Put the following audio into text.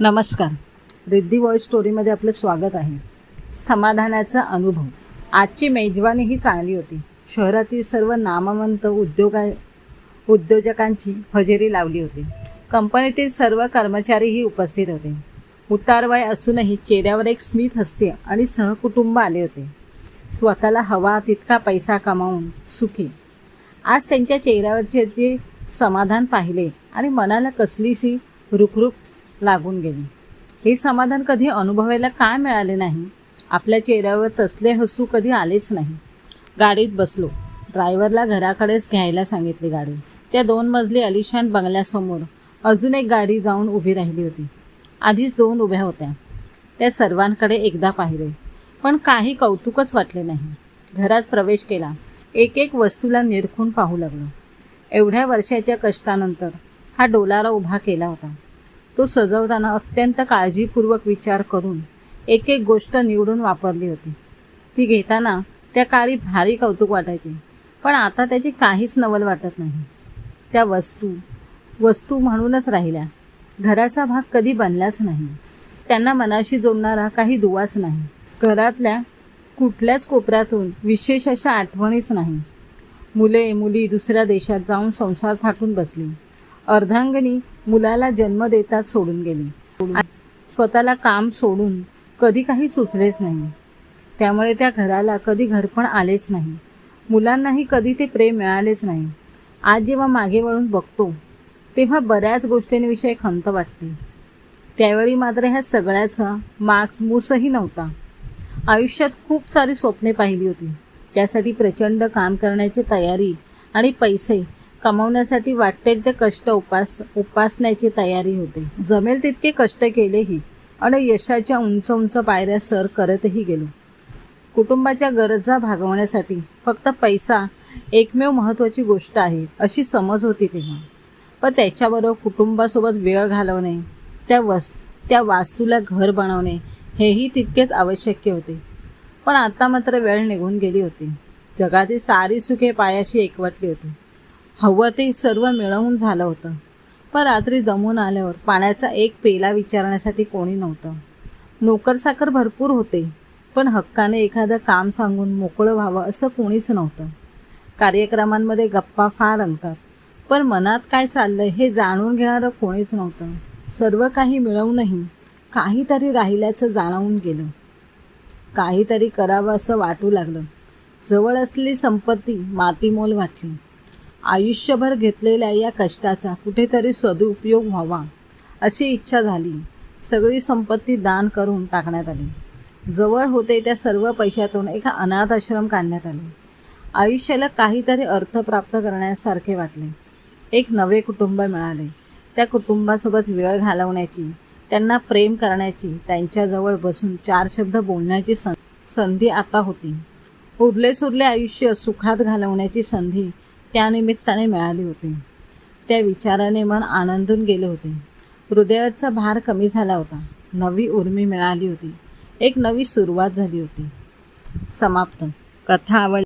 नमस्कार. रिद्धी वॉइस स्टोरीमध्ये आपलं स्वागत आहे. समाधानाचा अनुभव. आजची मेजवानी ही चांगली होती. शहरातील सर्व नामवंत उद्योगा उद्योजकांची हजेरी लावली होती. कंपनीतील सर्व कर्मचारीही उपस्थित होते. उतारवय असूनही चेहऱ्यावर एक स्मित हास्य आणि सहकुटुंब आले होते. स्वतःला हवा तितका पैसा कमावून सुखी. आज त्यांच्या चेहऱ्यावरचे जे समाधान पाहिले आणि मनाला कसलीशी रुखरुख लागून गेली. हे समाधान कधी अनुभवायला का मिळाले नाही? आपल्या चेहऱ्यावर तसले हसू कधी आलेच नाही. गाडीत बसलो. ड्रायव्हरला घराकडेच घ्यायला सांगितली गाडी. त्या दोन मजली अलिशान बंगल्यासमोर अजून एक गाडी जाऊन उभी राहिली होती. आधीच दोन उभ्या होत्या. त्या सर्वांकडे एकदा पाहिले. पण काही कौतुकच वाटले नाही. घरात प्रवेश केला. एक एक वस्तूला निरखून पाहू लागलो. एवढ्या वर्षाच्या कष्टानंतर हा डोलारा उभा केला होता. तो सजवताना अत्यंत काळजीपूर्वक विचार करून एक एक गोष्ट निवडून वापरली होती. ती घेताना त्या काळी भारी कौतुक वाटायचे पण आता त्याची काहीच नवल वाटत नाही. त्या वस्तू वस्तू म्हणूनच राहिल्या. घराचा भाग कधी बनलाच नाही. त्यांना मनाशी जोडणारा काही दुवाच नाही. घरातल्या कुठल्याच कोपऱ्यातून विशेष अशा आठवणीच नाही. मुले मुली दुसऱ्या देशात जाऊन संसार थाटून बसली. अर्धांगणी मुलाला जन्म देताच सोडून गेली. स्वतःला काम सोडून कधी काही सुचलेच नाही. त्यामुळे त्या घराला कधी घरपण आलेच नाही. मुलांनाही कधी ते प्रेम मिळालेच नाही. आज जेव्हा मागे वळून बघतो तेव्हा बऱ्याच गोष्टींविषयी खंत वाटते. त्यावेळी मात्र ह्या सगळ्याचा मार्क्स मूसही नव्हता. आयुष्यात खूप सारी स्वप्ने पाहिली होती. त्यासाठी प्रचंड काम करण्याची तयारी आणि पैसे कमावण्यासाठी वाटेल ते कष्ट उपास उपासण्याची तयारी होते. जमेल तितके कष्ट केलेही आणि यशाच्या उंच उंच पायऱ्या सर करतही गेलो. कुटुंबाच्या गरजा भागवण्यासाठी फक्त पैसा एकमेव महत्त्वाची गोष्ट आहे अशी समज होती तेव्हा. पण त्याच्याबरोबर कुटुंबासोबत वेळ घालवणे त्या वस त्या वास्तूला घर बनवणे हेही तितकेच आवश्यक होते. पण आता मात्र वेळ निघून गेली होती. जगातील सारी सुखे पायाशी एकवटली होती. हवं ते सर्व मिळवून झालं होतं. पण रात्री जमून आल्यावर पाण्याचा एक पेला विचारण्यासाठी कोणी नव्हतं. नोकरसाकर भरपूर होते पण हक्काने एखादं काम सांगून मोकळं व्हावं असं कोणीच नव्हतं. कार्यक्रमांमध्ये गप्पा फार रंगतात पण मनात काय चाललंय हे जाणून घेणारं कोणीच नव्हतं. सर्व काही मिळवूनही काहीतरी राहिल्याचं जाणवून गेलं. काहीतरी करावं असं वाटू लागलं. जवळ असलेली संपत्ती मातीमोल वाटली. आयुष्यभर घेतलेल्या या कष्टाचा कुठेतरी सदुपयोग व्हावा अशी इच्छा झाली. सगळी संपत्ती दान करून टाकण्यात आली. जवळ होते त्या सर्व पैशातून एका अनाथ आश्रम काढण्यात आले. आयुष्याला काहीतरी अर्थ प्राप्त करण्यासारखे वाटले. एक नवे कुटुंब मिळाले. त्या कुटुंबासोबत वेळ घालवण्याची त्यांना प्रेम करण्याची त्यांच्याजवळ बसून चार शब्द बोलण्याची सं संधी आता होती. उरले सुरले आयुष्य सुखात घालवण्याची संधी त्यानिमित्ताने मिळाली होती. त्या विचाराने मन आनंदून गेले होते. हृदयाचा भार कमी झाला होता. नवी उर्मी मिळाली होती. एक नवी सुरुवात झाली होती. समाप्त. कथा आवड